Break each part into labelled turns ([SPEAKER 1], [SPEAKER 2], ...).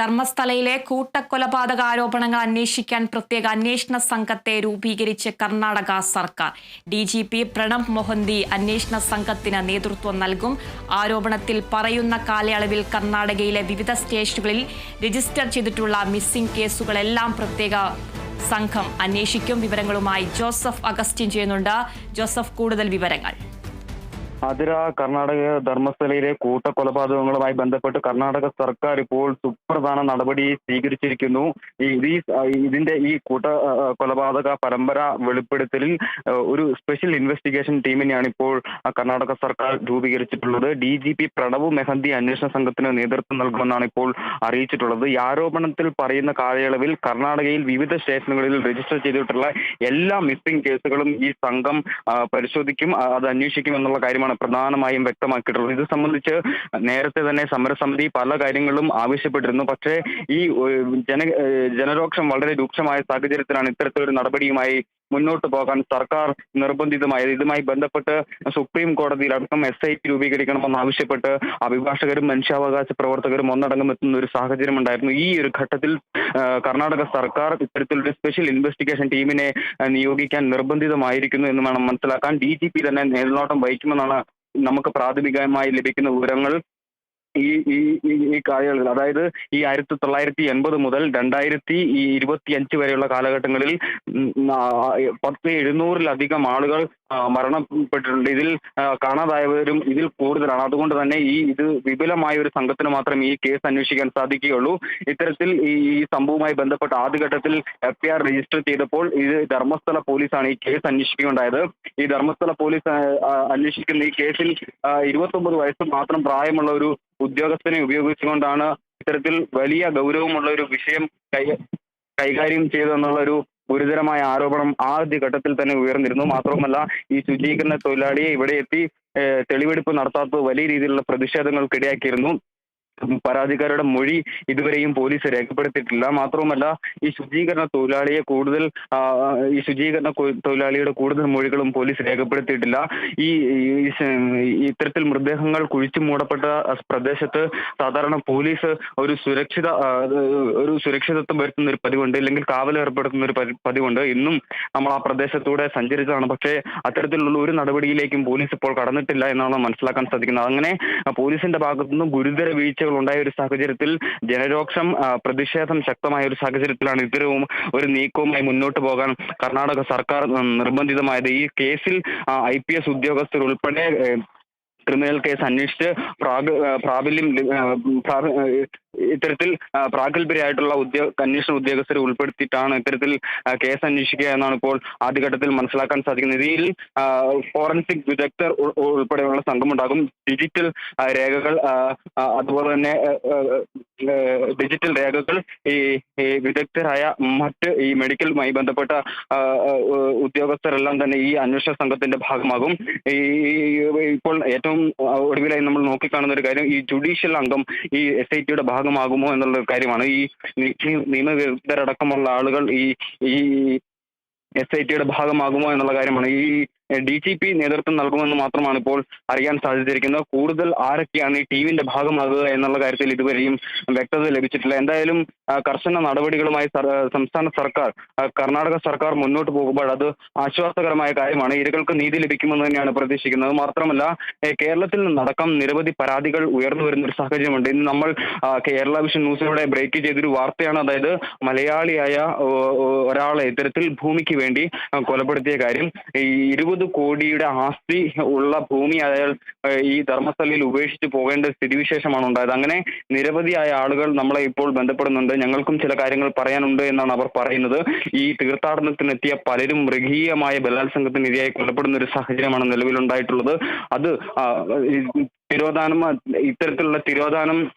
[SPEAKER 1] ധർമ്മസ്ഥലയിലെ കൂട്ടക്കൊലപാതക ആരോപണങ്ങൾ അന്വേഷിക്കാൻ പ്രത്യേക അന്വേഷണ സംഘത്തെ രൂപീകരിച്ച് കർണാടക സർക്കാർ. D G P Pranab Mohanty അന്വേഷണ സംഘത്തിന് നേതൃത്വം നൽകും. ആരോപണത്തിൽ പറയുന്ന കാലയളവിൽ കർണാടകയിലെ വിവിധ സ്റ്റേഷനുകളിൽ രജിസ്റ്റർ ചെയ്തിട്ടുള്ള മിസ്സിംഗ് കേസുകളെല്ലാം പ്രത്യേക സംഘം അന്വേഷിക്കും. വിവരങ്ങളുമായി ജോസഫ് അഗസ്റ്റിൻ ചെയ്യുന്നുണ്ട്. ജോസഫ് കൂടുതൽ വിവരങ്ങൾ.
[SPEAKER 2] അതിര കർണാടക ധർമ്മസ്ഥലയിലെ കൂട്ടക്കൊലപാതകങ്ങളുമായി ബന്ധപ്പെട്ട് കർണാടക സർക്കാർ ഇപ്പോൾ സുപ്രധാന നടപടി സ്വീകരിച്ചിരിക്കുന്നു. ഈ ഇതിന്റെ ഈ കൂട്ട കൊലപാതക പരമ്പര വെളിപ്പെടുത്തലിൽ ഒരു സ്പെഷ്യൽ ഇൻവെസ്റ്റിഗേഷൻ ടീമിനെയാണ് ഇപ്പോൾ കർണാടക സർക്കാർ രൂപീകരിച്ചിട്ടുള്ളത്. D G P Pranav Mohanty അന്വേഷണ സംഘത്തിന് നേതൃത്വം നൽകുമെന്നാണ് ഇപ്പോൾ അറിയിച്ചിട്ടുള്ളത്. ഈ ആരോപണത്തിൽ പറയുന്ന കാലയളവിൽ കർണാടകയിൽ വിവിധ സ്റ്റേഷനുകളിൽ രജിസ്റ്റർ ചെയ്തിട്ടുള്ള എല്ലാ മിസ്സിംഗ് കേസുകളും ഈ സംഘം പരിശോധിക്കും അത് അന്വേഷിക്കും എന്നുള്ള കാര്യമാണ് പ്രധാനമായും വ്യക്തമാക്കിയിട്ടുള്ളത്. ഇത് സംബന്ധിച്ച് നേരത്തെ തന്നെ സമരസമിതി പല കാര്യങ്ങളും ആവശ്യപ്പെട്ടിരുന്നു. പക്ഷേ ഈ ജന ജനരോക്ഷം വളരെ രൂക്ഷമായ സാഹചര്യത്തിലാണ് ഇത്തരത്തിലൊരു നടപടിയുമായി മുന്നോട്ട് പോകാൻ സർക്കാർ നിർബന്ധിതമായത്. ഇതുമായി ബന്ധപ്പെട്ട് സുപ്രീം കോടതിയിൽ അടക്കം എസ് ഐ ടി രൂപീകരിക്കണമെന്ന് ആവശ്യപ്പെട്ട് അഭിഭാഷകരും മനുഷ്യാവകാശ പ്രവർത്തകരും ഒന്നടങ്കം എത്തുന്ന ഒരു സാഹചര്യം ഉണ്ടായിരുന്നു. ഈ ഒരു ഘട്ടത്തിൽ കർണാടക സർക്കാർ ഇത്തരത്തിലൊരു സ്പെഷ്യൽ ഇൻവെസ്റ്റിഗേഷൻ ടീമിനെ നിയോഗിക്കാൻ നിർബന്ധിതമായിരിക്കുന്നു എന്ന് വേണം മനസ്സിലാക്കാൻ. ഡി ജി പി തന്നെ മേൽനോട്ടം വഹിക്കുമെന്നാണ് നമുക്ക് പ്രാഥമികമായി ലഭിക്കുന്ന വിവരങ്ങൾ. ഈ ഈ ഈ- കാലയളവിൽ അതായത് ഈ ആയിരത്തി തൊള്ളായിരത്തി എൺപത് മുതൽ രണ്ടായിരത്തി ഇരുപത്തി അഞ്ച് വരെയുള്ള കാലഘട്ടങ്ങളിൽ പത്ത് എഴുന്നൂറിലധികം ആളുകൾ മരണപ്പെട്ടിട്ടുണ്ട്. ഇതിൽ കാണാതായവരും ഇതിൽ കൂടുതലാണ്. അതുകൊണ്ട് തന്നെ ഈ ഇത് വിപുലമായ ഒരു സംഘത്തിന് മാത്രം ഈ കേസ് അന്വേഷിക്കാൻ സാധിക്കുകയുള്ളൂ. ഇത്തരത്തിൽ ഈ സംഭവവുമായി ബന്ധപ്പെട്ട് ആദ്യഘട്ടത്തിൽ എഫ് ഐ ആർ രജിസ്റ്റർ ചെയ്തപ്പോൾ ഇത് ധർമ്മസ്ഥല പോലീസാണ് ഈ കേസ് അന്വേഷിക്കുകയുണ്ടായത്. ഈ ധർമ്മസ്ഥല പോലീസ് അന്വേഷിക്കുന്ന ഈ കേസിൽ ഇരുപത്തൊമ്പത് വയസ്സ് മാത്രം പ്രായമുള്ള ഒരു ഉദ്യോഗസ്ഥനെ ഉപയോഗിച്ചുകൊണ്ടാണ് ഇത്തരത്തിൽ വലിയ ഗൗരവമുള്ള ഒരു വിഷയം കൈ കൈകാര്യം ചെയ്തെന്നുള്ള ഒരു ഗുരുതരമായ ആരോപണം ആദ്യ ഘട്ടത്തിൽ തന്നെ ഉയർന്നിരുന്നു. മാത്രവുമല്ല ഈ ശുചീകരണ തൊഴിലാളിയെ ഇവിടെ എത്തി തെളിവെടുപ്പ് നടത്താത്തത് വലിയ രീതിയിലുള്ള പ്രതിഷേധങ്ങൾക്കിടയാക്കിയിരുന്നു. പരാതിക്കാരുടെ മൊഴി ഇതുവരെയും പോലീസ് രേഖപ്പെടുത്തിയിട്ടില്ല. മാത്രവുമല്ല ഈ ശുചീകരണ തൊഴിലാളിയെ കൂടുതൽ ഈ ശുചീകരണ തൊഴിലാളിയുടെ കൂടുതൽ മൊഴികളും പോലീസ് രേഖപ്പെടുത്തിയിട്ടില്ല. ഈ ഇത്തരത്തിൽ മൃതദേഹങ്ങൾ കുഴിച്ചു മൂടപ്പെട്ട പ്രദേശത്ത് സാധാരണ പോലീസ് ഒരു സുരക്ഷിത ഒരു സുരക്ഷിതത്വം വരുത്തുന്ന ഒരു പതിവുണ്ട്. അല്ലെങ്കിൽ കാവൽ ഏർപ്പെടുത്തുന്ന ഒരു പതി- പതിവുണ്ട്. ഇന്നും നമ്മൾ ആ പ്രദേശത്തൂടെ സഞ്ചരിച്ചതാണ്. പക്ഷേ അത്തരത്തിലുള്ള ഒരു നടപടിയിലേക്കും പോലീസ് ഇപ്പോൾ കടന്നിട്ടില്ല എന്നാണ് മനസ്സിലാക്കാൻ സാധിക്കുന്നത്. അങ്ങനെ പോലീസിന്റെ ഭാഗത്തുനിന്നും ഗുരുതര ഗുരുതര വീഴ്ചകൾ ഉണ്ടായ ഒരു സാഹചര്യത്തിൽ ജനരോക്ഷം പ്രതിഷേധം ശക്തമായ ഒരു സാഹചര്യത്തിലാണ് ഇത്തരവും ഒരു നീക്കവുമായി മുന്നോട്ട് പോകാൻ കർണാടക സർക്കാർ നിർബന്ധിതമായത്. ഈ കേസിൽ ഐ പി എസ് ഉദ്യോഗസ്ഥർ ഉൾപ്പെടെ ക്രിമിനൽ കേസ് അന്വേഷിച്ച് പ്രാബല്യം ഇത്തരത്തിൽ പ്രാഗൽഭ്യരായിട്ടുള്ള ഉദ്യോഗ അന്വേഷണ ഉദ്യോഗസ്ഥരെ ഉൾപ്പെടുത്തിയിട്ടാണ് ഇത്തരത്തിൽ കേസ് അന്വേഷിക്കുക എന്നാണ് ഇപ്പോൾ ആദ്യഘട്ടത്തിൽ മനസ്സിലാക്കാൻ സാധിക്കുന്നത്. ഇതിൽ ഫോറൻസിക് വിദഗ്ധർ ഉൾ- ഉൾപ്പെടെയുള്ള സംഘമുണ്ടാകും. ഡിജിറ്റൽ രേഖകൾ അതുപോലെ തന്നെ ഡിജിറ്റൽ രേഖകൾ ഈ വിദഗ്ധരായ മറ്റ് ഈ മെഡിക്കലുമായി ബന്ധപ്പെട്ട ഉദ്യോഗസ്ഥരെല്ലാം തന്നെ ഈ അന്വേഷണ സംഘത്തിന്റെ ഭാഗമാകും. ഈ- ഇപ്പോൾ ഏറ്റവും ഒടുവിലായി നമ്മൾ നോക്കിക്കാണുന്ന ഒരു കാര്യം ഈ ജുഡീഷ്യൽ അംഗം ഈ എസ് ഐ ടിയുടെ ഭാഗമാകുമോ എന്നുള്ള ഒരു കാര്യമാണ്. ഈ നിയമവിരുദ്ധരടക്കമുള്ള ആളുകൾ ഈ ഈ എസ് ഐ ടിയുടെ ഭാഗമാകുമോ എന്നുള്ള കാര്യമാണ്. ഈ ഡി ജി പി നേതൃത്വം നൽകുമെന്ന് മാത്രമാണ് ഇപ്പോൾ അറിയാൻ സാധിച്ചിരിക്കുന്നത്. കൂടുതൽ ആരൊക്കെയാണ് ഈ ടീമിന്റെ ഭാഗമാകുക എന്നുള്ള കാര്യത്തിൽ ഇതുവരെയും വ്യക്തത ലഭിച്ചിട്ടില്ല. എന്തായാലും കർശന നടപടികളുമായി സംസ്ഥാന സർക്കാർ കർണാടക സർക്കാർ മുന്നോട്ട് പോകുമ്പോൾ അത് ആശ്വാസകരമായ കാര്യമാണ്. ഇരകൾക്ക് നീതി ലഭിക്കുമെന്ന് തന്നെയാണ് പ്രതീക്ഷിക്കുന്നത്. മാത്രമല്ല കേരളത്തിൽ നിന്നടക്കം നിരവധി പരാതികൾ ഉയർന്നു വരുന്ന ഒരു സാഹചര്യമുണ്ട്. ഇന്ന് നമ്മൾ കേരള വിഷൻ ന്യൂസിലൂടെ ബ്രേക്ക് ചെയ്തൊരു വാർത്തയാണ്. അതായത് മലയാളിയായ ഒരാളെ ഇത്തരത്തിൽ ഭൂമിക്ക് വേണ്ടി കൊലപ്പെടുത്തിയ കാര്യം ഈ ഇരുപത് കോടിയുടെ ആസ്തി ഉള്ള ഭൂമി അയാൾ ഈ ധർമ്മസ്ഥലയിൽ ഉപേക്ഷിച്ച് പോകേണ്ട സ്ഥിതിവിശേഷമാണ് ഉണ്ടായത്. അങ്ങനെ നിരവധിയായ ആളുകൾ നമ്മളെ ഇപ്പോൾ ബന്ധപ്പെടുന്നുണ്ട്. ഞങ്ങൾക്കും ചില കാര്യങ്ങൾ പറയാനുണ്ട് എന്നാണ് അവർ പറയുന്നത്. ഈ തീർത്ഥാടനത്തിനെത്തിയ പലരും മൃഗീയമായ ബലാത്സംഗത്തിന് ഇരയായി കൊല്ലപ്പെടുന്ന ഒരു സാഹചര്യമാണ് നിലവിലുണ്ടായിട്ടുള്ളത് അത് തിരോധാനം ഇത്തരത്തിലുള്ള തിരോധാനം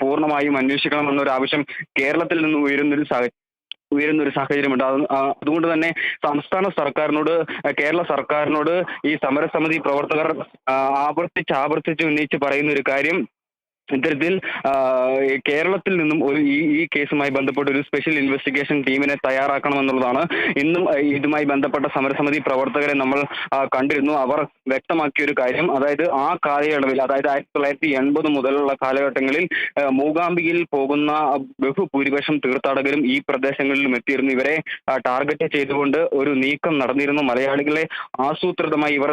[SPEAKER 2] പൂർണമായും അന്വേഷിക്കണമെന്നൊരു ആവശ്യം കേരളത്തിൽ നിന്ന് ഉയരുന്നൊരു സാഹചര്യം ഉയരുന്ന ഒരു സാഹചര്യമുണ്ട്. അത് അതുകൊണ്ട് തന്നെ സംസ്ഥാന സർക്കാരിനോട് കേരള സർക്കാരിനോട് ഈ സമരസമിതി പ്രവർത്തകർ ആവർത്തിച്ച് ആവർത്തിച്ച് ഉന്നയിച്ച് പറയുന്ന ഒരു കാര്യം ഇത്തരത്തിൽ കേരളത്തിൽ നിന്നും ഒരു ഈ ഈ കേസുമായി ബന്ധപ്പെട്ട് ഒരു സ്പെഷ്യൽ ഇൻവെസ്റ്റിഗേഷൻ ടീമിനെ തയ്യാറാക്കണമെന്നുള്ളതാണ് ഇന്നും ഇതുമായി ബന്ധപ്പെട്ട സമരസമിതി പ്രവർത്തകരെ നമ്മൾ കണ്ടിരുന്നു. അവർ വ്യക്തമാക്കിയ ഒരു കാര്യം അതായത് ആ കാലയളവിൽ അതായത് ആയിരത്തി തൊള്ളായിരത്തി എൺപത് മുതലുള്ള കാലഘട്ടങ്ങളിൽ മൂകാംബികയിൽ പോകുന്ന ബഹുഭൂരിപക്ഷം തീർത്ഥാടകരും ഈ പ്രദേശങ്ങളിലും എത്തിയിരുന്നു. ഇവരെ ടാർഗറ്റ് ചെയ്തുകൊണ്ട് ഒരു നീക്കം നടന്നിരുന്നു. മലയാളികളെ ആസൂത്രിതമായി ഇവർ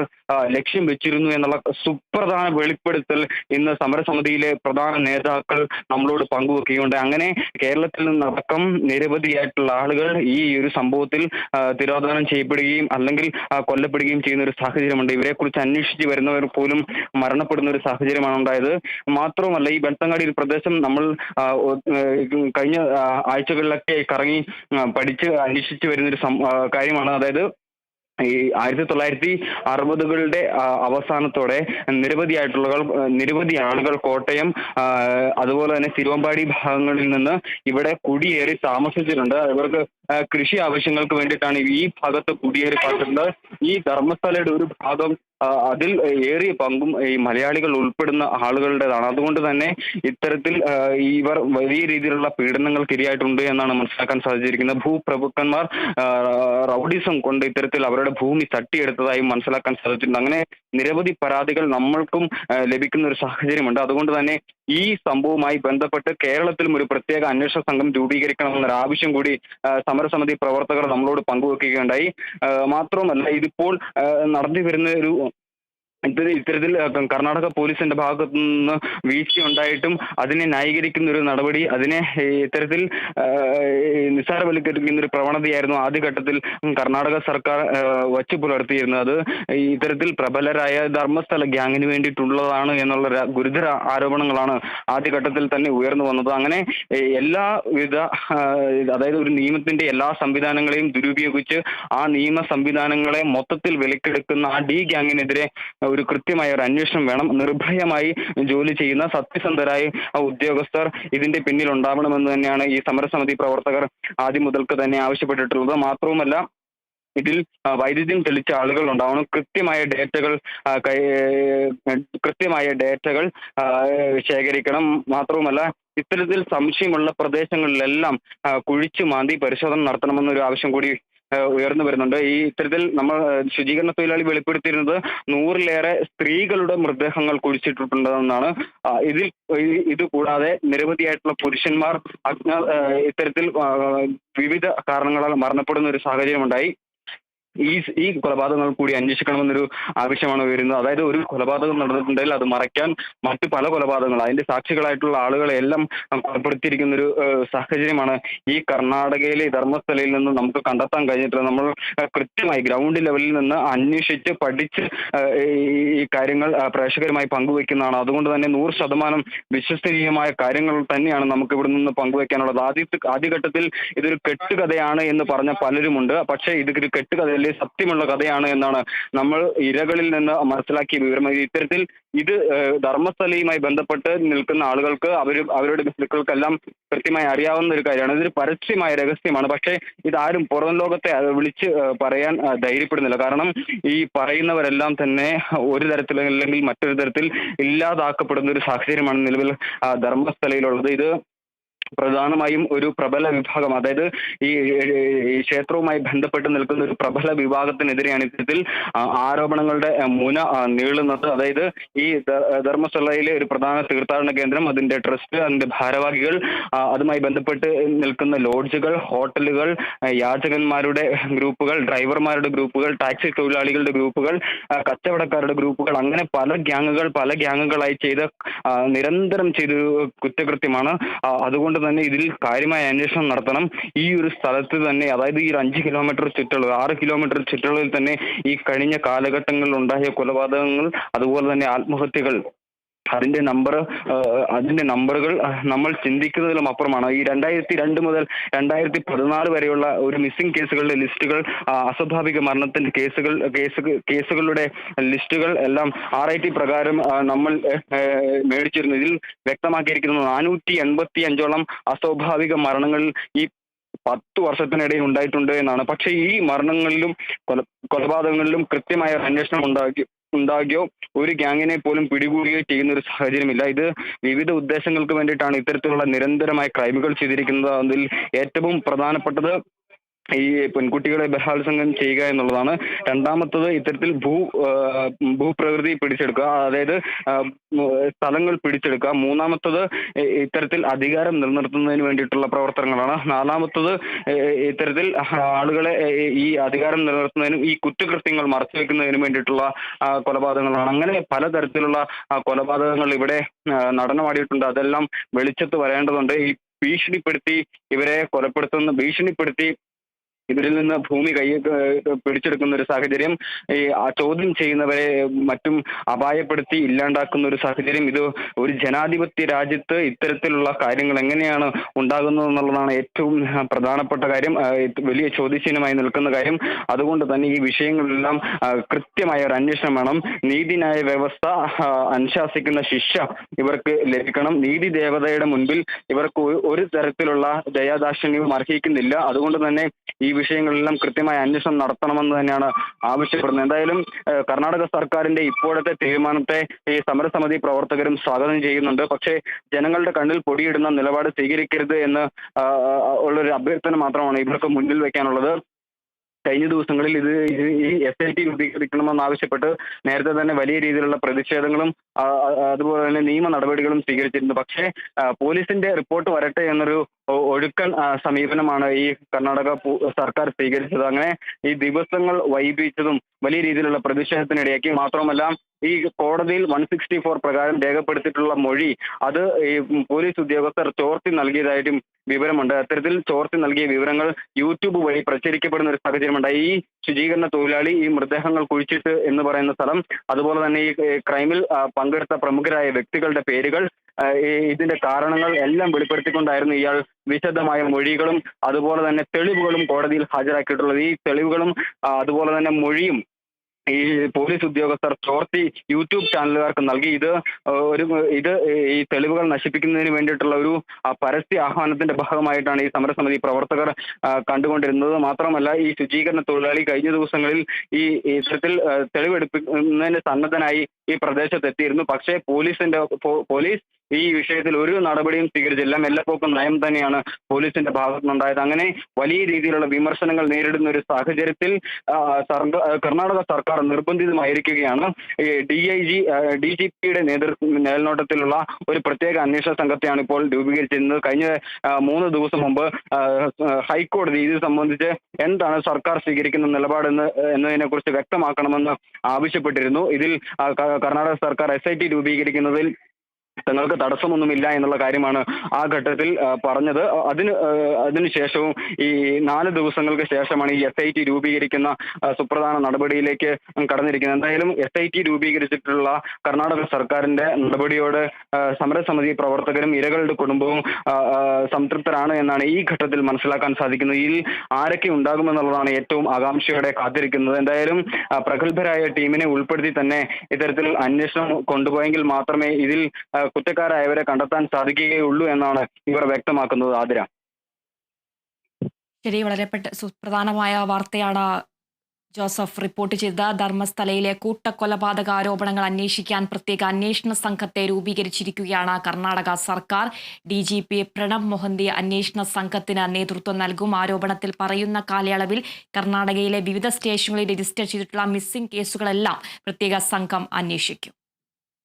[SPEAKER 2] ലക്ഷ്യം വെച്ചിരുന്നു എന്നുള്ള സുപ്രധാന വെളിപ്പെടുത്തൽ ഇന്ന് സമരസമിതിയിലെ പ്രധാന നേതാക്കൾ നമ്മളോട് പങ്കുവെക്കുകയുണ്ട് അങ്ങനെ കേരളത്തിൽ നിന്നടക്കം നിരവധിയായിട്ടുള്ള ആളുകൾ ഈ ഒരു സംഭവത്തിൽ തിരോധാനം ചെയ്യപ്പെടുകയും അല്ലെങ്കിൽ കൊല്ലപ്പെടുകയും ചെയ്യുന്ന ഒരു സാഹചര്യമുണ്ട്. ഇവരെ കുറിച്ച് അന്വേഷിച്ച് വരുന്നവർ പോലും മരണപ്പെടുന്ന ഒരു സാഹചര്യമാണ് ഉണ്ടായത്. മാത്രമല്ല ഈ ബെൽത്തങ്ങാടി ഒരു പ്രദേശം നമ്മൾ കഴിഞ്ഞ ആഴ്ചകളിലൊക്കെ കറങ്ങി പഠിച്ച് അന്വേഷിച്ച് വരുന്ന ഒരു കാര്യമാണ്. അതായത് ഈ ആയിരത്തി തൊള്ളായിരത്തി അറുപതുകളുടെ അവസാനത്തോടെ നിരവധിയായിട്ടുള്ള നിരവധി ആളുകൾ കോട്ടയം അതുപോലെ തന്നെ തിരുവമ്പാടി ഭാഗങ്ങളിൽ നിന്ന് ഇവിടെ കുടിയേറി താമസിച്ചിട്ടുണ്ട്. ഇവർക്ക് കൃഷി ആവശ്യങ്ങൾക്ക് വേണ്ടിയിട്ടാണ് ഈ ഭാഗത്ത് കുടിയേറി പാർക്കുന്നത് ഈ ധർമ്മസ്ഥലയുടെ ഒരു ഭാഗം അതിൽ ഏറിയ പങ്കും ഈ മലയാളികൾ ഉൾപ്പെടുന്ന ആളുകളുടേതാണ്. അതുകൊണ്ട് തന്നെ ഇത്തരത്തിൽ ഇവർ വലിയ രീതിയിലുള്ള പീഡനങ്ങൾക്ക് ഇരയായിട്ടുണ്ട് എന്നാണ് മനസ്സിലാക്കാൻ സാധിച്ചിരിക്കുന്നത്. ഭൂപ്രഭുക്കന്മാർ റൗഡിസം കൊണ്ട് ഇത്തരത്തിൽ അവരുടെ ഭൂമി തട്ടിയെടുത്തതായും മനസ്സിലാക്കാൻ സാധിച്ചിട്ടുണ്ട്. അങ്ങനെ നിരവധി പരാതികൾ നമ്മൾക്കും ലഭിക്കുന്ന ഒരു സാഹചര്യമുണ്ട്. അതുകൊണ്ട് തന്നെ ഈ സംഭവവുമായി ബന്ധപ്പെട്ട് കേരളത്തിലും ഒരു പ്രത്യേക അന്വേഷണ സംഘം രൂപീകരിക്കണമെന്നൊരു ആവശ്യം കൂടി സമരസമിതി പ്രവർത്തകർ നമ്മളോട് പങ്കുവെക്കുകയുണ്ടായി. മാത്രവുമല്ല ഇതിപ്പോൾ നടന്നു വരുന്ന ഒരു ഇത് ഇത്തരത്തിൽ കർണാടക പോലീസിന്റെ ഭാഗത്തു നിന്ന് വീഴ്ച ഉണ്ടായിട്ടും അതിനെ ന്യായീകരിക്കുന്ന ഒരു നടപടി അതിനെ ഇത്തരത്തിൽ നിസ്സാരവൽക്കരിക്കുന്ന ഒരു പ്രവണതയായിരുന്നു ആദ്യഘട്ടത്തിൽ കർണാടക സർക്കാർ വച്ചു പുലർത്തിയിരുന്നത്. ഇത്തരത്തിൽ പ്രബലരായ ധർമ്മസ്ഥല ഗ്യാങ്ങിന് വേണ്ടിയിട്ടുള്ളതാണ് എന്നുള്ള ഗുരുതര ആരോപണങ്ങളാണ് ആദ്യഘട്ടത്തിൽ തന്നെ ഉയർന്നു വന്നത്. അങ്ങനെ എല്ലാ എല്ലാവിധ അതായത് ഒരു നിയമത്തിന്റെ എല്ലാ സംവിധാനങ്ങളെയും ദുരുപയോഗിച്ച് ആ നിയമ സംവിധാനങ്ങളെ മൊത്തത്തിൽ വിലക്കെടുക്കുന്ന ആ ഡി ഗ്യാങ്ങിനെതിരെ ഒരു കൃത്യമായ ഒരു അന്വേഷണം വേണം. നിർഭയമായി ജോലി ചെയ്യുന്ന സത്യസന്ധരായ ഉദ്യോഗസ്ഥർ ഇതിന്റെ പിന്നിൽ ഉണ്ടാവണമെന്ന് തന്നെയാണ് ഈ സമരസമിതി പ്രവർത്തകർ ആദ്യം മുതൽക്ക് തന്നെ ആവശ്യപ്പെട്ടിട്ടുള്ളത്. മാത്രവുമല്ല ഇതിൽ വൈരുദ്ധ്യം തെളിച്ച ആളുകൾ ഉണ്ടാവണം. കൃത്യമായ ഡേറ്റകൾ കൃത്യമായ ഡേറ്റകൾ ശേഖരിക്കണം. മാത്രവുമല്ല ഇത്തരത്തിൽ സംശയമുള്ള പ്രദേശങ്ങളിലെല്ലാം കുഴിച്ചു മാന്തി പരിശോധന നടത്തണമെന്നൊരു ആവശ്യം കൂടി ഉയർന്നു വരുന്നുണ്ട്. ഈ ഇത്തരത്തിൽ നമ്മൾ ശുചീകരണ തൊഴിലാളി വെളിപ്പെടുത്തിയിരുന്നത് നൂറിലേറെ സ്ത്രീകളുടെ മൃതദേഹങ്ങൾ കുഴിച്ചിട്ടിട്ടുണ്ടെന്നാണ്. ഇതിൽ ഇത് കൂടാതെ നിരവധിയായിട്ടുള്ള പുരുഷന്മാർ അജ്ഞ ഇത്തരത്തിൽ വിവിധ കാരണങ്ങളാൽ മരണപ്പെടുന്ന ഒരു സാഹചര്യമുണ്ടായി. ഈ ഈ കൊലപാതകങ്ങൾ കൂടി അന്വേഷിക്കണമെന്നൊരു ആവശ്യമാണ് ഉയരുന്നത്. അതായത് ഒരു കൊലപാതകം നടന്നിട്ടുണ്ടെങ്കിൽ അത് മറയ്ക്കാൻ മറ്റു പല കൊലപാതകങ്ങൾ അതിന്റെ സാക്ഷികളായിട്ടുള്ള ആളുകളെ എല്ലാം കൊലപ്പെടുത്തിയിരിക്കുന്ന ഒരു സാഹചര്യമാണ് ഈ കർണാടകയിലെ ധർമ്മസ്ഥലയിൽ നിന്ന് നമുക്ക് കണ്ടെത്താൻ കഴിഞ്ഞിട്ടുള്ളത്. നമ്മൾ കൃത്യമായി ഗ്രൗണ്ട് ലെവലിൽ നിന്ന് അന്വേഷിച്ച് പഠിച്ച് ഈ കാര്യങ്ങൾ പ്രേക്ഷകരുമായി പങ്കുവെക്കുന്നതാണ്. അതുകൊണ്ട് തന്നെ നൂറ് ശതമാനം വിശ്വസനീയമായ കാര്യങ്ങൾ തന്നെയാണ് നമുക്ക് ഇവിടെ നിന്ന് പങ്കുവെക്കാനുള്ളത്. ആദ്യത്തെ ആദ്യഘട്ടത്തിൽ ഇതൊരു കെട്ടുകഥയാണ് എന്ന് പറഞ്ഞ പലരുമുണ്ട്. പക്ഷേ ഇത് ഒരു കെട്ടുകഥയല്ലേ സത്യമുള്ള കഥയാണ് എന്നാണ് നമ്മൾ ഇരകളിൽ നിന്ന് മനസ്സിലാക്കിയ വിവരം. ഇത്തരത്തിൽ ഇത് ധർമ്മസ്ഥലയുമായി ബന്ധപ്പെട്ട് നിൽക്കുന്ന ആളുകൾക്ക് അവർ അവരുടെ ബന്ധുക്കൾക്കെല്ലാം കൃത്യമായി അറിയാവുന്ന ഒരു കാര്യമാണ്. ഇതൊരു പരസ്യമായ രഹസ്യമാണ്. പക്ഷേ ഇതാരും പുറം ലോകത്തെ വിളിച്ച് പറയാൻ ധൈര്യപ്പെടുന്നില്ല. കാരണം ഈ പറയുന്നവരെല്ലാം തന്നെ ഒരു തരത്തിൽ അല്ലെങ്കിൽ മറ്റൊരു തരത്തിൽ ഇല്ലാതാക്കപ്പെടുന്ന ഒരു സാഹചര്യമാണ് നിലവിൽ ധർമ്മസ്ഥലയിലുള്ളത്. ഇത് പ്രധാനമായും ഒരു പ്രബല വിഭാഗം അതായത് ഈ ക്ഷേത്രവുമായി ബന്ധപ്പെട്ട് നിൽക്കുന്ന ഒരു പ്രബല വിഭാഗത്തിനെതിരെയാണ് ഇത്തരത്തിൽ ആരോപണങ്ങളുടെ മുന നീളുന്നത്. അതായത് ഈ ധർമ്മസ്ഥലയിലെ ഒരു പ്രധാന തീർത്ഥാടന കേന്ദ്രം അതിന്റെ ട്രസ്റ്റ് അതിന്റെ ഭാരവാഹികൾ അതുമായി ബന്ധപ്പെട്ട് നിൽക്കുന്ന ലോഡ്ജുകൾ ഹോട്ടലുകൾ യാചകന്മാരുടെ ഗ്രൂപ്പുകൾ ഡ്രൈവർമാരുടെ ഗ്രൂപ്പുകൾ ടാക്സി തൊഴിലാളികളുടെ ഗ്രൂപ്പുകൾ കച്ചവടക്കാരുടെ ഗ്രൂപ്പുകൾ അങ്ങനെ പല ഗ്യാങ്ങുകൾ പല ഗ്യാങ്ങുകളായി ചെയ്ത നിരന്തരം ചെയ്ത കുറ്റകൃത്യമാണ്. അതുകൊണ്ട് തന്നെ ഇതിൽ കാര്യമായ അന്വേഷണം നടത്തണം. ഈ ഒരു സ്ഥലത്ത് തന്നെ അതായത് ഈ അഞ്ച് കിലോമീറ്റർ ചുറ്റളവ് ആറ് കിലോമീറ്റർ ചുറ്റളവിൽ തന്നെ ഈ കഴിഞ്ഞ കാലഘട്ടങ്ങളിൽ ഉണ്ടായ കൊലപാതകങ്ങൾ അതുപോലെ തന്നെ ആത്മഹത്യകൾ അതിന്റെ നമ്പർ അതിന്റെ നമ്പറുകൾ നമ്മൾ ചിന്തിക്കുന്നതിലും അപ്പുറമാണ്. ഈ രണ്ടായിരത്തി രണ്ട് മുതൽ രണ്ടായിരത്തി പതിനാല് വരെയുള്ള ഒരു മിസ്സിംഗ് കേസുകളുടെ ലിസ്റ്റുകൾ അസ്വാഭാവിക മരണത്തിന്റെ കേസുകൾ കേസുകളുടെ ലിസ്റ്റുകൾ എല്ലാം ആർ ഐ ടി പ്രകാരം നമ്മൾ മേടിച്ചിരുന്നു. ഇതിൽ വ്യക്തമാക്കിയിരിക്കുന്നത് നാനൂറ്റി എൺപത്തി അഞ്ചോളം അസ്വാഭാവിക മരണങ്ങൾ ഈ പത്ത് വർഷത്തിനിടയിൽ ഉണ്ടായിട്ടുണ്ട് എന്നാണ്. പക്ഷേ ഈ മരണങ്ങളിലും കൊല കൊലപാതകങ്ങളിലും കൃത്യമായ അന്വേഷണം ഉണ്ടാക്കി ഉണ്ടാകുകയോ ഒരു ഗ്യാങ്ങിനെ പോലും പിടികൂടുകയോ ചെയ്യുന്ന ഒരു സാഹചര്യമില്ല. ഇത് വിവിധ ഉദ്ദേശങ്ങൾക്ക് വേണ്ടിയിട്ടാണ് ഇത്തരത്തിലുള്ള നിരന്തരമായ ക്രൈമുകൾ ചെയ്തിരിക്കുന്നത്. അതിൽ ഏറ്റവും പ്രധാനപ്പെട്ടത് ഈ പെൺകുട്ടികളെ ബലാത്സംഗം ചെയ്യുക എന്നുള്ളതാണ് രണ്ടാമത്തത് ഇത്തരത്തിൽ ഭൂ ഭൂപ്രകൃതി പിടിച്ചെടുക്കുക. അതായത് സ്ഥലങ്ങൾ പിടിച്ചെടുക്കുക. മൂന്നാമത്തത് ഇത്തരത്തിൽ അധികാരം നിലനിർത്തുന്നതിന് വേണ്ടിയിട്ടുള്ള പ്രവർത്തനങ്ങളാണ്. നാലാമത്തത് ഇത്തരത്തിൽ ആളുകളെ ഈ അധികാരം നിലനിർത്തുന്നതിനും ഈ കുറ്റകൃത്യങ്ങൾ മറച്ചുവെക്കുന്നതിനും വേണ്ടിയിട്ടുള്ള കൊലപാതകങ്ങളാണ്. അങ്ങനെ പലതരത്തിലുള്ള കൊലപാതകങ്ങൾ ഇവിടെ നടനമാടിയിട്ടുണ്ട്. അതെല്ലാം വെളിച്ചത്ത് വരേണ്ടതുണ്ട്. ഈ ഭീഷണിപ്പെടുത്തി ഇവരെ കൊലപ്പെടുത്തുന്ന ഭീഷണിപ്പെടുത്തി ഇവരിൽ നിന്ന് ഭൂമി കൈ പിടിച്ചെടുക്കുന്ന ഒരു സാഹചര്യം ഈ ചോദ്യം ചെയ്യുന്നവരെ മറ്റും അപായപ്പെടുത്തി ഇല്ലാണ്ടാക്കുന്ന ഒരു സാഹചര്യം. ഇത് ഒരു ജനാധിപത്യ രാജ്യത്ത് ഇത്തരത്തിലുള്ള കാര്യങ്ങൾ എങ്ങനെയാണ് ഉണ്ടാകുന്നത് എന്നുള്ളതാണ് ഏറ്റവും പ്രധാനപ്പെട്ട കാര്യം. വലിയ ചോദ്യചിഹ്നമായി നിൽക്കുന്ന കാര്യം. അതുകൊണ്ട് തന്നെ ഈ വിഷയങ്ങളെല്ലാം കൃത്യമായ ഒരു അന്വേഷണം വേണം. നീതിന്യായ വ്യവസ്ഥ അനുശാസിക്കുന്ന ശിക്ഷ ഇവർക്ക് ലഭിക്കണം. നീതി ദേവതയുടെ മുൻപിൽ ഇവർക്ക് ഒരു തരത്തിലുള്ള ദയാദാക്ഷിണ്യവും അർഹിക്കുന്നില്ല. അതുകൊണ്ട് തന്നെ ഈ വിഷയങ്ങളിലെല്ലാം കൃത്യമായ അന്വേഷണം നടത്തണമെന്ന് തന്നെയാണ് ആവശ്യപ്പെടുന്നത്. എന്തായാലും കർണാടക സർക്കാരിന്റെ ഇപ്പോഴത്തെ തീരുമാനത്തെ ഈ സമരസമിതി പ്രവർത്തകരും സ്വാഗതം ചെയ്യുന്നുണ്ട്. പക്ഷേ ജനങ്ങളുടെ കണ്ണിൽ പൊടിയിടുന്ന നിലപാട് സ്വീകരിക്കരുത് എന്ന് ഉള്ളൊരു അഭ്യർത്ഥന മാത്രമാണ് ഇവർക്ക് മുന്നിൽ വെക്കാനുള്ളത്. കഴിഞ്ഞ ദിവസങ്ങളിൽ ഇത് ഈ എസ് ഐ ടി രൂപീകരിക്കണമെന്ന് ആവശ്യപ്പെട്ട് നേരത്തെ തന്നെ വലിയ രീതിയിലുള്ള പ്രതിഷേധങ്ങളും അതുപോലെ തന്നെ നിയമ നടപടികളും സ്വീകരിച്ചിരുന്നു. പക്ഷേ പോലീസിന്റെ റിപ്പോർട്ട് വരട്ടെ എന്നൊരു ഒഴുക്കൻ സമീപനമാണ് ഈ കർണാടക സർക്കാർ സ്വീകരിച്ചത്. അങ്ങനെ ഈ ദിവസങ്ങൾ വൈകിപ്പിച്ചതും വലിയ രീതിയിലുള്ള പ്രതിഷേധത്തിനിടയാക്കി. മാത്രമല്ല ഈ കോടതിയിൽ വൺ സിക്സ്റ്റി ഫോർ പ്രകാരം രേഖപ്പെടുത്തിയിട്ടുള്ള മൊഴി അത് ഈ പോലീസ് ഉദ്യോഗസ്ഥർ ചോർത്തി നൽകിയതായിട്ടും വിവരമുണ്ട്. അത്തരത്തിൽ ചോർത്തി നൽകിയ വിവരങ്ങൾ യൂട്യൂബ് വഴി പ്രചരിക്കപ്പെടുന്ന ഒരു സാഹചര്യമുണ്ടായി. ഈ ശുചീകരണ തൊഴിലാളി ഈ മൃതദേഹങ്ങൾ കുഴിച്ചിട്ട് എന്ന് പറയുന്ന സ്ഥലം അതുപോലെ തന്നെ ഈ ക്രൈമിൽ പങ്കെടുത്ത പ്രമുഖരായ വ്യക്തികളുടെ പേരുകൾ ഇതിന്റെ കാരണങ്ങൾ എല്ലാം വെളിപ്പെടുത്തിക്കൊണ്ടായിരുന്നു ഇയാൾ വിശദമായ മൊഴികളും അതുപോലെ തന്നെ തെളിവുകളും കോടതിയിൽ ഹാജരാക്കിയിട്ടുള്ളത്. ഈ തെളിവുകളും അതുപോലെ തന്നെ മൊഴിയും ഈ പോലീസ് ഉദ്യോഗസ്ഥർ ചോർത്തി യൂട്യൂബ് ചാനലുകാർക്ക് നൽകി. ഇത് ഒരു ഇത് ഈ തെളിവുകൾ നശിപ്പിക്കുന്നതിന് വേണ്ടിയിട്ടുള്ള ഒരു പരസ്യ ആഹ്വാനത്തിന്റെ ഭാഗമായിട്ടാണ് ഈ സമരസമിതി പ്രവർത്തകർ കണ്ടുകൊണ്ടിരുന്നത്. മാത്രമല്ല ഈ ശുചീകരണ തൊഴിലാളി കഴിഞ്ഞ ദിവസങ്ങളിൽ ഈ ഇത്തരത്തിൽ തെളിവെടുപ്പിക്കുന്നതിന് സന്നദ്ധനായി ഈ പ്രദേശത്ത് എത്തിയിരുന്നു പക്ഷേ പോലീസിന്റെ പോലീസ് ഈ വിഷയത്തിൽ ഒരു നടപടിയും സ്വീകരിച്ചില്ല. മെല്ലപ്പോക്കും നയം തന്നെയാണ് പോലീസിന്റെ ഭാഗത്തുനിന്നുണ്ടായത്. അങ്ങനെ വലിയ രീതിയിലുള്ള വിമർശനങ്ങൾ നേരിടുന്ന ഒരു സാഹചര്യത്തിൽ കർണാടക സർക്കാർ നിർബന്ധിതമായിരിക്കുകയാണ്. D I G D G പിയുടെ നേതൃത്വ മേൽനോട്ടത്തിലുള്ള ഒരു പ്രത്യേക അന്വേഷണ സംഘത്തെയാണ് ഇപ്പോൾ രൂപീകരിച്ചിരുന്നത്. കഴിഞ്ഞ മൂന്ന് ദിവസം മുമ്പ് ഹൈക്കോടതി ഇത് സംബന്ധിച്ച് എന്താണ് സർക്കാർ സ്വീകരിക്കുന്ന നിലപാടെന്ന് എന്നതിനെ കുറിച്ച് വ്യക്തമാക്കണമെന്ന് ആവശ്യപ്പെട്ടിരുന്നു. ഇതിൽ കർണാടക സർക്കാർ എസ് ഐ ടി രൂപീകരിക്കുന്നതിൽ തങ്ങൾക്ക് തടസ്സമൊന്നുമില്ല എന്നുള്ള കാര്യമാണ് ആ ഘട്ടത്തിൽ പറഞ്ഞത്. അതിന് അതിനുശേഷവും ഈ നാല് ദിവസങ്ങൾക്ക് ശേഷമാണ് ഈ എസ് ഐ ടി രൂപീകരിക്കുന്ന സുപ്രധാന നടപടിയിലേക്ക് കടന്നിരിക്കുന്നത്. എന്തായാലും എസ് ഐ ടി രൂപീകരിച്ചിട്ടുള്ള കർണാടക സർക്കാരിന്റെ നടപടിയോട് സമരസമിതി പ്രവർത്തകരും ഇരകളുടെ കുടുംബവും സംതൃപ്തരാണ് എന്നാണ് ഈ ഘട്ടത്തിൽ മനസ്സിലാക്കാൻ സാധിക്കുന്നത്. ഇതിൽ ആരൊക്കെ ഉണ്ടാകുമെന്നുള്ളതാണ് ഏറ്റവും ആകാംക്ഷയോടെ കാത്തിരിക്കുന്നത്. എന്തായാലും പ്രഗത്ഭരായ ടീമിനെ ഉൾപ്പെടുത്തി തന്നെ ഇത്തരത്തിൽ അന്വേഷണം കൊണ്ടുപോയെങ്കിൽ മാത്രമേ ഇതിൽ കുറ്റക്കാരായവരെ കണ്ടെത്താൻ സാധിക്കുകയുള്ളൂ എന്നാണ് ഇവർ വ്യക്തമാക്കുന്നത് ആതിര.
[SPEAKER 1] ശരി വളരെ പെട്ട സുപ്രധാനമായ വാർത്തയാണ് ജോസഫ് റിപ്പോർട്ട് ചെയ്ത ധർമ്മസ്ഥലയിലെ കൂട്ടക്കൊലപാതക ആരോപണങ്ങൾ അന്വേഷിക്കാൻ പ്രത്യേക അന്വേഷണ സംഘത്തെ രൂപീകരിച്ചിരിക്കുകയാണ് കർണാടക സർക്കാർ. D G P Pranab Mohanty അന്വേഷണ സംഘത്തിന് നേതൃത്വം നൽകും. ആരോപണത്തിൽ പറയുന്ന കാലയളവിൽ കർണാടകയിലെ വിവിധ സ്റ്റേഷനുകളിൽ രജിസ്റ്റർ ചെയ്തിട്ടുള്ള മിസ്സിംഗ് കേസുകളെല്ലാം പ്രത്യേക സംഘം അന്വേഷിക്കും.